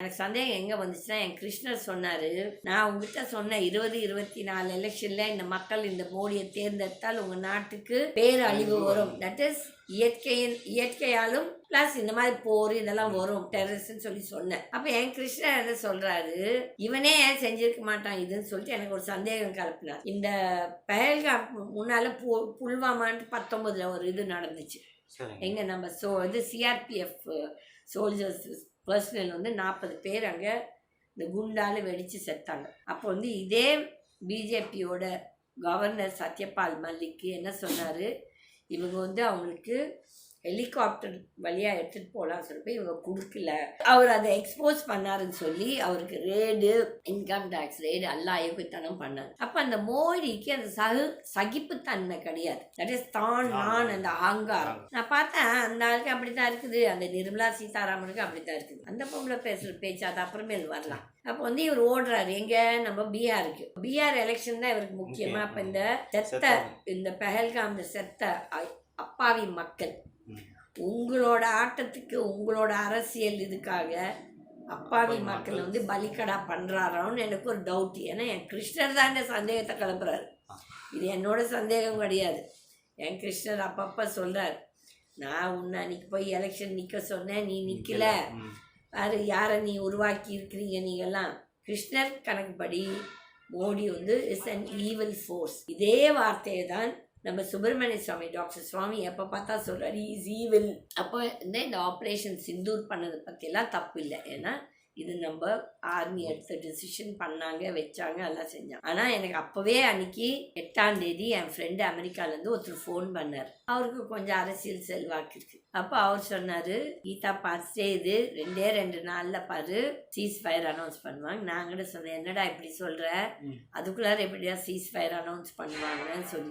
எனக்கு சந்தேகம் எங்கே வந்துச்சுன்னா என் கிருஷ்ணர் சொன்னார் நான் உங்ககிட்ட சொன்ன இருபது இருபத்தி நாலு எலெக்ஷனில் இந்த மக்கள் இந்த மோடியை தேர்ந்தெடுத்தால் உங்கள் நாட்டுக்கு பேரழிவு வரும். தட் இஸ் இயற்கையின் இயற்கையாலும் ப்ளஸ் இந்த மாதிரி போர் இதெல்லாம் வரும். டெரரிஸ்ட்னு சொல்லி சொன்னேன். அப்போ என் கிருஷ்ணர் என்ன சொல்கிறாரு இவனே ஏன் செஞ்சிருக்க மாட்டான் இதுன்னு சொல்லிட்டு எனக்கு ஒரு சந்தேகம் கலப்பினார் இந்த பெஹல்காம் முன்னால் பு புல்வாமான்ட்டு பத்தொம்பதில் ஒரு இது நடந்துச்சு. எங்க நம்ம சோ இது சிஆர்பிஎஃப் சோல்ஜர்ஸ் பர்சனல் வந்து நாற்பது பேர் அங்கே இந்த குண்டால வெடித்து செத்தாங்க. அப்போ வந்து இதே பிஜேபியோட கவர்னர் சத்யபால் மல்லிக்கு என்ன சொன்னார்? இவங்க வந்து அவங்களுக்கு ஹெலிகாப்டர் வழியாக எடுத்துகிட்டு போகலான்னு சொல்லிட்டு இவங்க கொடுக்கல. அவர் அதை எக்ஸ்போஸ் பண்ணாருன்னு சொல்லி அவருக்கு ரேடு இன்கம் டேக்ஸ் ரேடு எல்லாம் அயோக்கியத்தனம் பண்ணார். அப்போ அந்த மோடிக்கு அந்த சகு சகிப்புத்தன்மை கிடையாது. தட் இஸ் தான் நான் அந்த அகங்காரம். நான் பார்த்தேன் ஆளுக்கு அப்படி தான் இருக்குது. அந்த நிர்மலா சீதாராமனுக்கு அப்படி தான் இருக்குது. அந்த பொம்பளை பேசுகிற பேச்சு அது அப்புறமேல் வரலாம். அப்போ வந்து இவர் ஓடுறாரு. எங்க? நம்ம பீகாருக்கு. பீகார் எலெக்ஷன் தான் இவருக்கு முக்கியமா. அப்போ இந்த செத்த. இந்த பெஹல்காம் செத்த அப்பாவி மக்கள். உங்களோட ஆட்டத்துக்கு உங்களோட அரசியல் இதுக்காக அப்பாவி மக்கள். வந்து பலிக்கடா பண்றாரோன்னு எனக்கு ஒரு டவுட் ஏன்னா என் கிருஷ்ணர் தான் இந்த சந்தேகத்தை கிளப்புறாரு. இது என்னோட சந்தேகம் கிடையாது. என் கிருஷ்ணர் அப்பப்போ சொல்றாரு. நான் உன்னை அன்னைக்கு போய் எலெக்ஷன் நிற்க சொன்னேன் நீ நிற்கல ம். யாரு நீ உருவாக்கி இருக்கிறீங்க நீங்கெல்லாம் கிருஷ்ணர் கணக்குப்படி மோடி வந்து இஸ் அன் ஈவல் ஃபோர்ஸ் இதே வார்த்தையை தான் நம்ம சுப்பிரமணிய சுவாமி டாக்டர் சுவாமி எப்போ பார்த்தா சொல்றாரு இஸ் ஈவில் அப்போ இந்த ஆப்ரேஷன் சிந்தூர் பண்ணதை பற்றியெல்லாம் தப்பு இல்லை. ஏன்னா இது நம்ம ஆர்மி எடுத்த டிசிஷன் பண்ணாங்க வச்சாங்க எல்லாம் செஞ்சாங்க. ஆனால் எனக்கு அப்போவே அன்னைக்கு எட்டாம் தேதி என் ஃப்ரெண்டு அமெரிக்காலேருந்து ஒருத்தர் ஃபோன் பண்ணார். அவருக்கு கொஞ்சம் அரசியல் செல்வாக்கு இருக்கு. அப்போ அவர் சொன்னார் கீதா பார்த்துட்டே இது. ரெண்டே ரெண்டு நாளில் பாரு. சீஸ் ஃபயர் அனௌன்ஸ் பண்ணுவாங்க. நான் கூட சொன்னேன் என்னடா இப்படி சொல்கிற. அதுக்குள்ளார எப்படியா சீஸ் ஃபயர் அனௌன்ஸ் பண்ணுவாங்கன்னு சொல்லி.